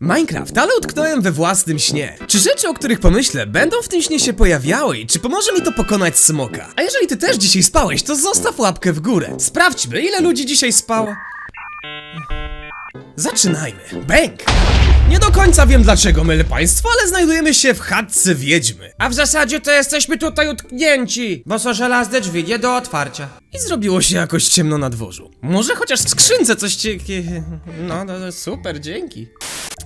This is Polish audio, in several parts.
Minecraft, ale utknąłem we własnym śnie. Czy rzeczy, o których pomyślę, będą w tym śnie się pojawiały i czy pomoże mi to pokonać smoka? A jeżeli ty też dzisiaj spałeś, to zostaw łapkę w górę. Sprawdźmy, ile ludzi dzisiaj spało. Zaczynajmy. Bęk! Nie do końca wiem dlaczego, mylę państwo, ale znajdujemy się w chatce wiedźmy. A w zasadzie to jesteśmy tutaj utknięci, bo są żelazne drzwi nie do otwarcia. I zrobiło się jakoś ciemno na dworzu. Może chociaż w skrzynce coś cię... No, no, no, super, dzięki.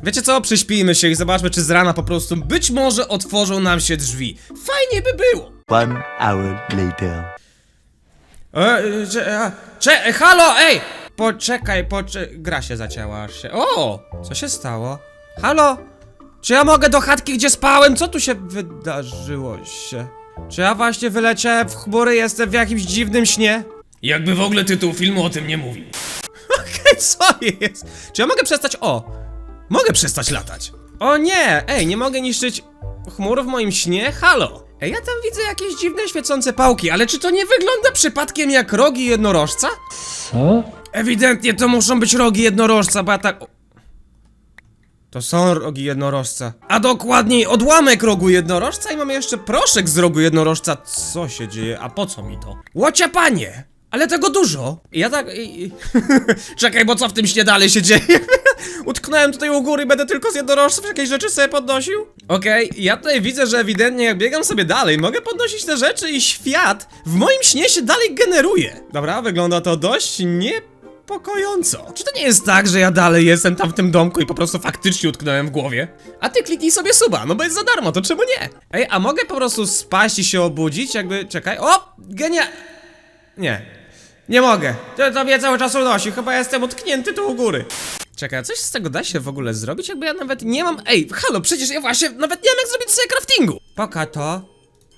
Wiecie co, przyśpijmy się i zobaczmy, czy z rana po prostu być może otworzą nam się drzwi. Fajnie by było. One hour later. E, cze, a, cze, halo, ej! Poczekaj, poczekaj, gra się zacięła aż się. O, co się stało? Halo? Czy ja mogę do chatki, gdzie spałem? Co tu się wydarzyło się? Czy ja właśnie wyleciałem w chmury, jestem w jakimś dziwnym śnie? Jakby w ogóle tytuł filmu o tym nie mówił. Okej, co jest? Czy ja mogę przestać... O! Mogę przestać latać. O nie! Ej, nie mogę niszczyć chmur w moim śnie? Halo! Ej, ja tam widzę jakieś dziwne świecące pałki, ale czy to nie wygląda przypadkiem jak rogi jednorożca? Co? Ewidentnie to muszą być rogi jednorożca, bo ja tak... o- To są rogi jednorożca. A dokładniej odłamek rogu jednorożca i mamy jeszcze proszek z rogu jednorożca. Co się dzieje? A po co mi to? Łocia panie! Ale tego dużo! I Ja tak... I... Czekaj, bo co w tym śnie dalej się dzieje? Utknąłem tutaj u góry będę tylko z jednorożców jakieś rzeczy sobie podnosił? Okej, ja tutaj widzę, że ewidentnie jak biegam sobie dalej, mogę podnosić te rzeczy i świat w moim śnie się dalej generuje. Dobra, wygląda to dość niepokojąco. Czy to nie jest tak, że ja dalej jestem tam w tym domku i po prostu faktycznie utknąłem w głowie? A ty kliknij sobie suba, no bo jest za darmo, to czemu nie? Ej, a mogę po prostu spaść i się obudzić, jakby, czekaj, o, genia... Nie. Nie mogę. To, to mnie cały czas unosi. Chyba jestem utknięty tu u góry. Czekaj, a coś z tego da się w ogóle zrobić? Jakby ja nawet nie mam. Ej, halo, przecież ja właśnie nawet nie mam jak zrobić sobie craftingu. Poka to.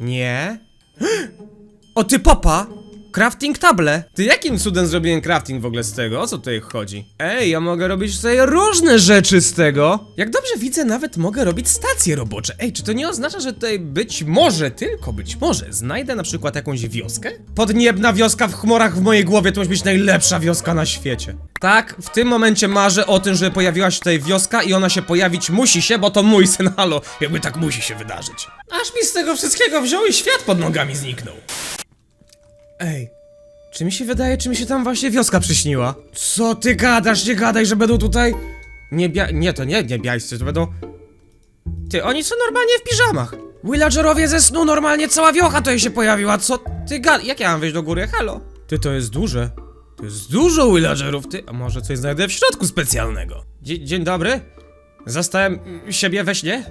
Nie. O ty popa! Crafting table! Ty jakim cudem zrobiłem crafting w ogóle z tego? O co tutaj chodzi? Ej, ja mogę robić sobie różne rzeczy z tego! Jak dobrze widzę, nawet mogę robić stacje robocze. Ej, czy to nie oznacza, że tutaj być może, tylko być może, znajdę na przykład jakąś wioskę? Podniebna wioska w chmurach w mojej głowie to musi być najlepsza wioska na świecie. Tak, w tym momencie marzę o tym, żeby pojawiła się tutaj wioska i ona się pojawić musi się, bo to mój syn, halo, jakby tak musi się wydarzyć. Aż mi z tego wszystkiego wziął i świat pod nogami zniknął. Ej, czy mi się wydaje, czy mi się tam właśnie wioska przyśniła? Co ty gadasz? Nie gadaj, że będą tutaj... Nie. Nie, to nie, nie biańscy, to będą... Ty, oni są normalnie w piżamach. Villagerowie ze snu, normalnie cała wiocha tutaj się pojawiła, co ty gad... Jak ja mam wejść do góry? Halo? Ty, to jest duże. To jest dużo villagerów, ty... A może coś znajdę w środku specjalnego? Dzie dzień dobry. Zastałem siebie we śnie?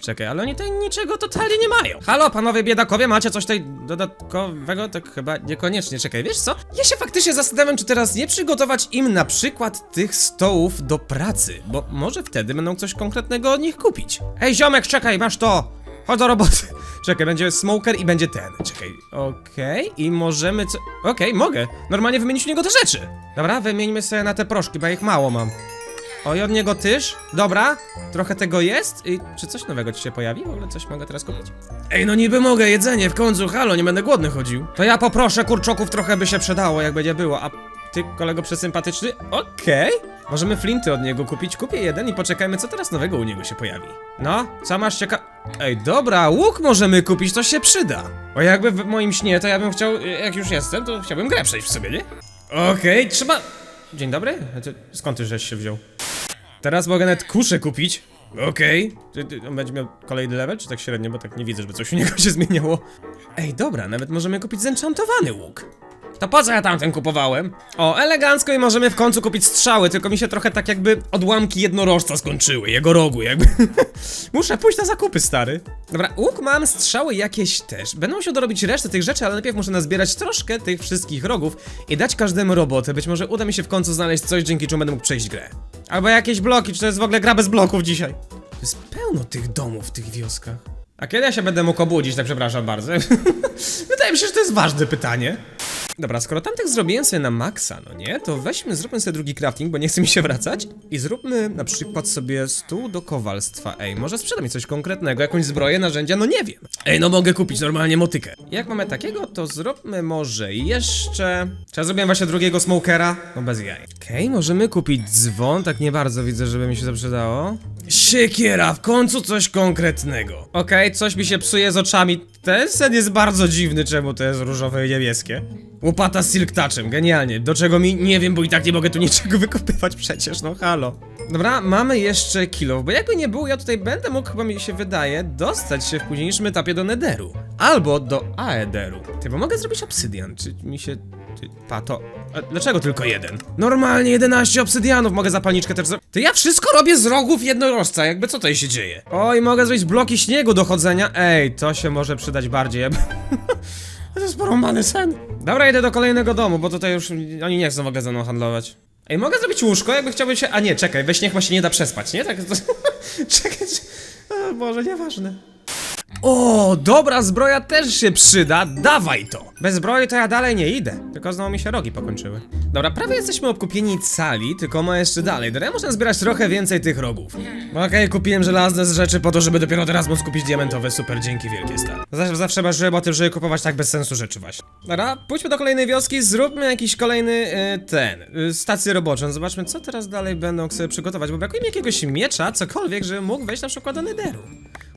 Czekaj, ale oni tutaj niczego totalnie nie mają. Halo, panowie biedakowie, macie coś tutaj dodatkowego? Tak chyba niekoniecznie. Czekaj, wiesz co? Ja się faktycznie zastanawiam, czy teraz nie przygotować im na przykład tych stołów do pracy, bo może wtedy będą coś konkretnego od nich kupić. Ej, ziomek, czekaj, masz to! Chodź do roboty. Czekaj, będzie smoker i będzie ten. Czekaj, okej, i możemy co... Okej, mogę. Normalnie wymienić u niego te rzeczy. Dobra, wymieńmy sobie na te proszki, bo ich mało mam. O, i od niego tyż? Dobra, trochę tego jest. I czy coś nowego ci się pojawi? W ogóle coś mogę teraz kupić? Ej, no niby mogę, jedzenie w końcu, halo, nie będę głodny chodził. To ja poproszę, kurczoków trochę by się przydało, jak będzie było. A ty, kolego przesympatyczny? Okej. Możemy flinty od niego kupić. Kupię jeden i poczekajmy, co teraz nowego u niego się pojawi. No, co masz cieka... Ej, dobra, łuk możemy kupić, to się przyda. Bo jakby w moim śnie, to ja bym chciał, jak już jestem, to chciałbym grę przejść w sobie, nie? Okej, trzeba... Dzień dobry? Skąd ty żeś się wziął? Teraz mogę nawet kuszę kupić. Okej. Ty- On będzie miał kolejny level, czy tak średnio, bo tak nie widzę, żeby coś u niego się zmieniało. Ej, dobra, nawet możemy kupić zenchantowany łuk. To po co ja tamten kupowałem? O, elegancko i możemy w końcu kupić strzały, tylko mi się trochę tak jakby odłamki jednorożca skończyły, jego rogu jakby. Muszę pójść na zakupy, stary. Dobra, łuk mam, strzały jakieś też. Będę musiał dorobić resztę tych rzeczy, ale najpierw muszę nazbierać troszkę tych wszystkich rogów i dać każdemu robotę. Być może uda mi się w końcu znaleźć coś, dzięki czemu będę mógł przejść grę. Albo jakieś bloki, czy to jest w ogóle gra bez bloków dzisiaj? To jest pełno tych domów w tych wioskach. A kiedy ja się będę mógł obudzić, tak przepraszam bardzo? Wydaje mi się, że to jest ważne pytanie. Dobra, skoro tamtych zrobiłem sobie na maksa, no nie? To weźmy, zróbmy sobie drugi crafting, bo nie chce mi się wracać. I zróbmy na przykład sobie stół do kowalstwa. Ej, może sprzeda mi coś konkretnego, jakąś zbroję, narzędzia, no nie wiem. Ej, no mogę kupić normalnie motykę. Jak mamy takiego, to zróbmy może jeszcze... Czy ja zrobiłem właśnie drugiego smokera? No bez jaj. Okej, możemy kupić dzwon, tak nie bardzo widzę, żeby mi się to przydało. Siekiera, w końcu coś konkretnego. Okej, coś mi się psuje z oczami. Ten sen jest bardzo dziwny, czemu to jest różowe i niebieskie. Łopata z silk touchem, genialnie. Do czego mi? Nie wiem, bo i tak nie mogę tu niczego wykopywać przecież, no halo. Dobra, mamy jeszcze kilo, bo jakby nie było, ja tutaj będę mógł, chyba mi się wydaje, dostać się w późniejszym etapie do Netheru. Albo do Aederu. Ty, bo mogę zrobić obsydian, czy mi się... Ty, pa, to... A dlaczego tylko jeden? Normalnie 11 obsydianów, mogę zapalniczkę też zrobić. To ja wszystko robię z rogów jednorożca, jakby co tutaj się dzieje? Oj, mogę zrobić bloki śniegu do chodzenia. Ej, to się może przydać bardziej. To jest porąbany sen. Dobra, idę do kolejnego domu, bo tutaj już oni nie chcą w ogóle ze mną handlować. Ej, mogę zrobić łóżko, jakby chciałbym się... A nie, czekaj, we śnie chyba się nie da przespać, nie? Tak... To... czekaj, a, Boże, nieważne. O, dobra zbroja też się przyda, dawaj to! Bez zbroi to ja dalej nie idę, tylko znowu mi się rogi pokończyły. Dobra, prawie jesteśmy obkupieni cali, tylko ma jeszcze dalej. Ja muszę zbierać trochę więcej tych rogów. Okej, kupiłem żelazne z rzeczy po to, żeby dopiero teraz móc kupić diamentowe, super, dzięki wielkie stary. Zawsze, zawsze marzyłem o tym, żeby kupować tak bez sensu rzeczy właśnie. Dobra, pójdźmy do kolejnej wioski, zróbmy jakiś kolejny, e, ten, e, stację roboczą. Zobaczmy, co teraz dalej będą sobie przygotować, bo brakuje mi jakiegoś miecza, cokolwiek, żebym mógł wejść na przykład do Netheru.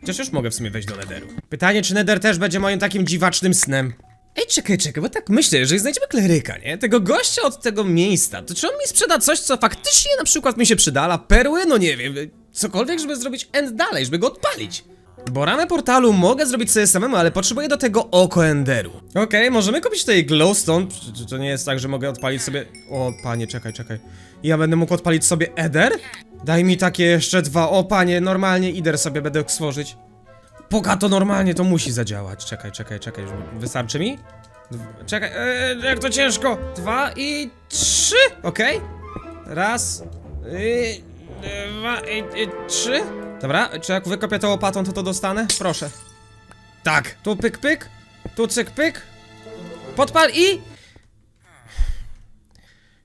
Chociaż już mogę w sumie wejść do Netheru. Pytanie, czy Nether też będzie moim takim dziwacznym snem? Ej, czekaj, czekaj, bo tak myślę, jeżeli znajdziemy kleryka, nie? Tego gościa od tego miejsca, to czy on mi sprzeda coś, co faktycznie na przykład mi się przydala? Perły? No nie wiem, cokolwiek, żeby zrobić end dalej, żeby go odpalić. Bo ramę portalu mogę zrobić sobie samemu, ale potrzebuję do tego oko enderu. Okej, możemy kupić tutaj glowstone. Czy, to nie jest tak, że mogę odpalić sobie... O, panie, czekaj, czekaj. Ja będę mógł odpalić sobie eder? Daj mi takie jeszcze dwa. O, panie, normalnie eder sobie będę stworzyć. Poka to normalnie, to musi zadziałać. Czekaj, czekaj, czekaj. Wystarczy mi? Czekaj, eee, jak to ciężko. Dwa i trzy, okej? Raz, i, dwa i, i trzy. Dobra, czy jak wykopię tą łopatą, to to dostanę? Proszę. Tak. Tu pyk, pyk. Tu cyk, pyk. Podpal i...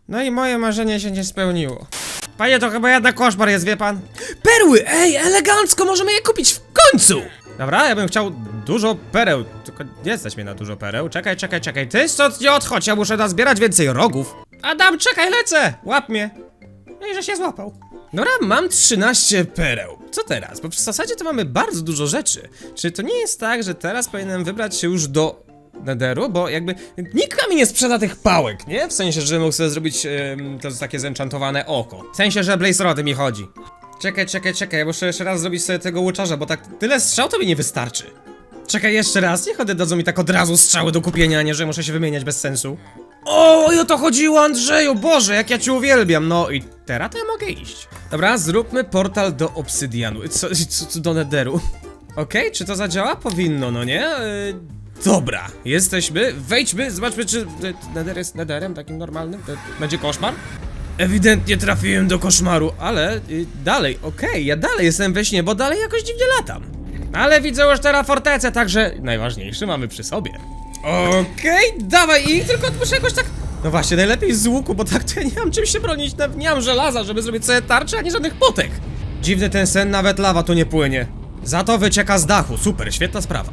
No i moje marzenie się nie spełniło. Panie, to chyba jednak koszmar jest, wie pan? Perły! Ej, elegancko, możemy je kupić w końcu! Dobra, ja bym chciał dużo pereł, tylko nie stać mnie na dużo pereł. Czekaj, czekaj, czekaj, ty stąd nie odchodź, ja muszę nazbierać więcej rogów. Adam, czekaj, lecę! Łap mnie. No i że się złapał. Dobra, mam 13 pereł. Co teraz? Bo w zasadzie to mamy bardzo dużo rzeczy. Czy to nie jest tak, że teraz powinienem wybrać się już do Netheru? Bo jakby nikt mi nie sprzeda tych pałek, nie? W sensie, że mógł sobie zrobić to takie zenchantowane oko. W sensie, że Blaze Rody mi chodzi. Czekaj, czekaj, czekaj, ja muszę jeszcze raz zrobić sobie tego łuczarza, bo tak tyle strzał to mi nie wystarczy. Czekaj jeszcze raz, niech one dadzą mi tak od razu strzały do kupienia, a nie że muszę się wymieniać bez sensu. O, i o to chodziło, Andrzeju! Boże, jak ja cię uwielbiam! No i teraz to ja mogę iść. Dobra, zróbmy portal do obsydianu. Co, co, co do Netheru. Okej, czy to zadziała? Powinno, no nie? Yy, dobra, jesteśmy. Wejdźmy, zobaczmy, czy y, Nether jest Netherem takim normalnym. Będzie koszmar? Ewidentnie trafiłem do koszmaru, ale y, dalej, okej, ja dalej jestem we śnie, bo dalej jakoś dziwnie latam. Ale widzę już teraz fortecę, także najważniejszy mamy przy sobie. Okej, dawaj i tylko muszę jakoś tak... No właśnie, najlepiej z łuku, bo tak to ja nie mam czym się bronić, nawet nie mam żelaza, żeby zrobić sobie tarczę, ani żadnych potek. Dziwny ten sen, nawet lawa tu nie płynie. Za to wycieka z dachu, super, świetna sprawa.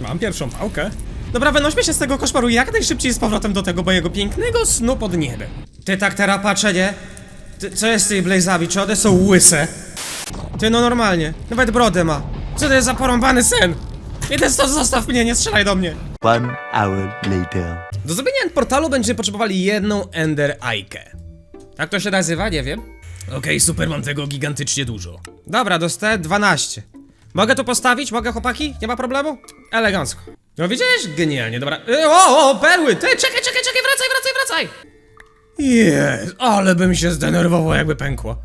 Mam pierwszą pałkę. Dobra, wynośmy się z tego koszmaru jak najszybciej z powrotem do tego mojego pięknego snu pod niebem. Ty tak teraz patrzę, nie? Ty, co jest z tymi blazami? Czy one są łyse? Ty no normalnie, nawet brodę ma. Co to jest za porąbany sen? Jeden stąd zostaw mnie, nie strzelaj do mnie. One hour later. Do zrobienia portalu będziemy potrzebowali jedną Ender Ajkę. Tak to się nazywa? Nie wiem. Okej, super, mam tego gigantycznie dużo. Dobra, dostałem 12. Mogę tu postawić? Mogę, chłopaki? Nie ma problemu? Elegancko. No widziałeś? Genialnie, dobra. Y, o, o, perły! Ty, czekaj, czekaj, czekaj, wracaj, wracaj, wracaj! Jest, ale bym się zdenerwował, jakby pękło.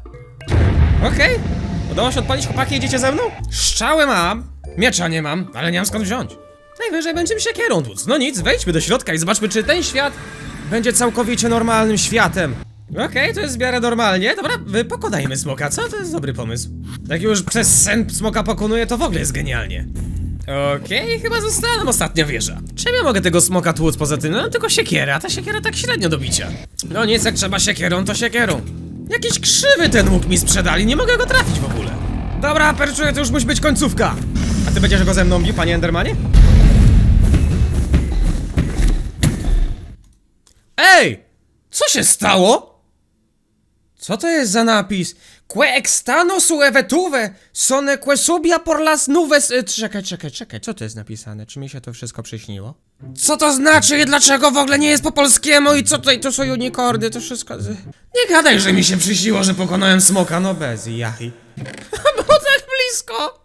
Okej. Udało się odpalić, chłopaki, jedziecie ze mną? Szczały mam, miecza nie mam, ale nie mam skąd wziąć. Najwyżej będziemy się tłuc. No nic, wejdźmy do środka i zobaczmy, czy ten świat będzie całkowicie normalnym światem. Okej, to jest w miarę normalnie. Dobra, pokonajmy smoka, co? To jest dobry pomysł. Jak już przez sen smoka pokonuję, to w ogóle jest genialnie. Okej, chyba zostałem ostatnia wieża. Czym ja mogę tego smoka tłuc poza tym? No tylko siekierę, a ta siekiera tak średnio do bicia. No nic, jak trzeba siekierą, to siekierą. Jakiś krzywy ten łuk mi sprzedali, nie mogę go trafić w ogóle. Dobra, perczuję, to już musi być końcówka. A ty będziesz go ze mną bił, panie Endermanie? Ej! Co się stało? Co to jest za napis? Que extano sueve tuve, sone que subia por las nubes... Y, Czekaj, czekaj, czekaj, co to jest napisane? Czy mi się to wszystko przyśniło? Co to znaczy i dlaczego w ogóle nie jest po polskiemu i co tutaj, to są unikordy, to wszystko... Nie gadaj, że mi się przyśniło, że pokonałem smoka, no bez jaj. Było tak blisko!